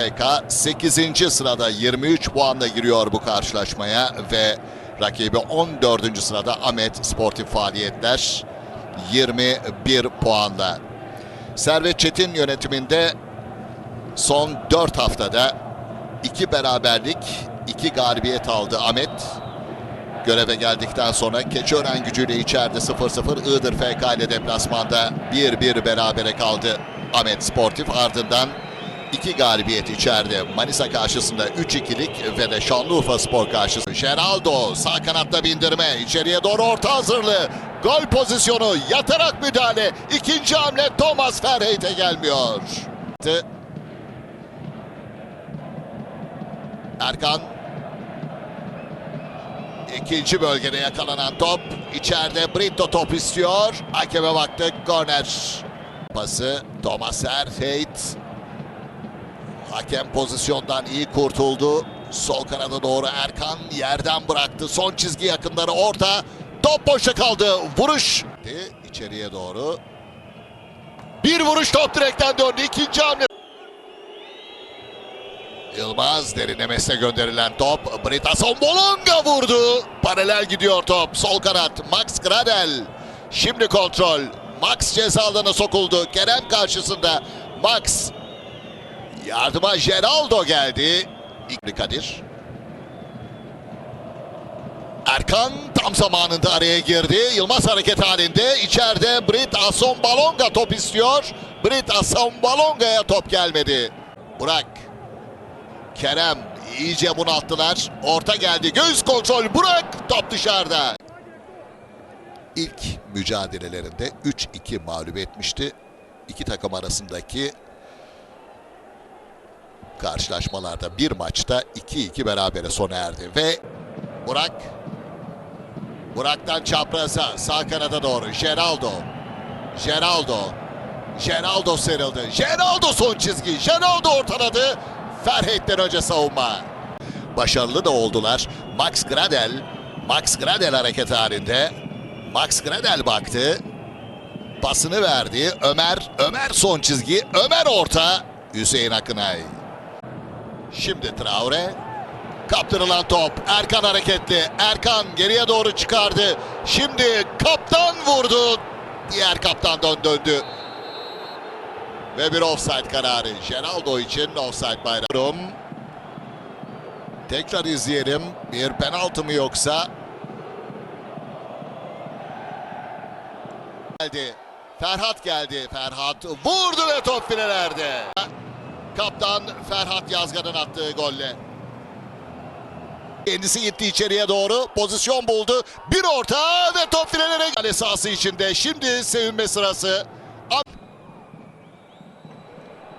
PK 8. sırada 23 puanla giriyor bu karşılaşmaya ve rakibi 14. sırada Ahmet Sportif Faaliyetler 21 puanla. Servet Çetin yönetiminde son 4 haftada 2 beraberlik, 2 galibiyet aldı Ahmet. Göreve geldikten sonra Keçiören gücüyle içeride 0-0, Iğdır FK ile deplasmanda 1-1 berabere kaldı Ahmet Sportif. Ardından iki galibiyet içeride. Manisa karşısında 3-2'lik ve de Şanlıurfa Spor karşısında. Geraldo sağ kanatta bindirme. içeriye doğru orta hazırlığı. Gol pozisyonu yatarak müdahale. İkinci hamle Thomas Ferheyt'e gelmiyor. Erkan İkinci bölgede yakalanan top. içeride Brito top istiyor. Hakeme baktık. Korner. Pası Thomas Erfeit. Hakem pozisyondan iyi kurtuldu. Sol kanada doğru Erkan yerden bıraktı. Son çizgi yakınları orta. Top boşta kaldı. Vuruş. içeriye doğru. Bir vuruş top direkten döndü. İkinci hamle. Yılmaz derinlemesine gönderilen top. Britason Bolonga vurdu. Paralel gidiyor top. Sol kanat Max Gradel. Şimdi kontrol. Max ceza sokuldu. Kerem karşısında. Max. Yardıma Geraldo geldi. İkri Kadir. Erkan tam zamanında araya girdi. Yılmaz hareket halinde. İçeride Brit Ason Balonga top istiyor. Brit Ason Balonga'ya top gelmedi. Burak. Kerem iyice bunalttılar. Orta geldi. Göz kontrol. Burak top dışarıda. İlk mücadelelerinde 3-2 mağlup etmişti. İki takım arasındaki karşılaşmalarda bir maçta 2-2 berabere sona erdi. Ve Burak Burak'tan çapraza sağ kanada doğru. Geraldo. Geraldo. Geraldo serildi. Geraldo son çizgi. Geraldo ortaladı. Ferheyt'ten önce savunma. Başarılı da oldular. Max Gradel. Max Gradel hareket halinde. Max Gradel baktı. Pasını verdi. Ömer. Ömer son çizgi. Ömer orta. Hüseyin Akınay. Şimdi Traore. Kaptırılan top. Erkan hareketli. Erkan geriye doğru çıkardı. Şimdi kaptan vurdu. Diğer kaptandan döndü. Ve bir offside kararı. Geraldo için offside bayrağı. Tekrar izleyelim. Bir penaltı mı yoksa? Geldi. Ferhat geldi. Ferhat vurdu ve top filelerde. Kaptan Ferhat Yazgan'ın attığı golle. Kendisi gitti içeriye doğru. Pozisyon buldu. Bir orta ve top filelere kale sahası içinde. Şimdi sevinme sırası.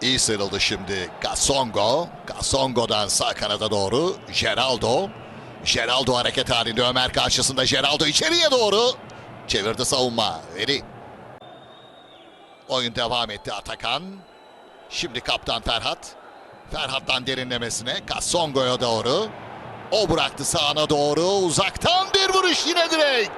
İyi sıyrıldı şimdi Gasongo. Gasongo'dan sağ kanada doğru Geraldo. Geraldo hareket halinde Ömer karşısında Geraldo içeriye doğru. Çevirdi savunma. Veri. Oyun devam etti Atakan. Şimdi kaptan Ferhat. Ferhat'tan derinlemesine Gasongo'ya doğru. O bıraktı sağına doğru. Uzaktan bir vuruş yine direk.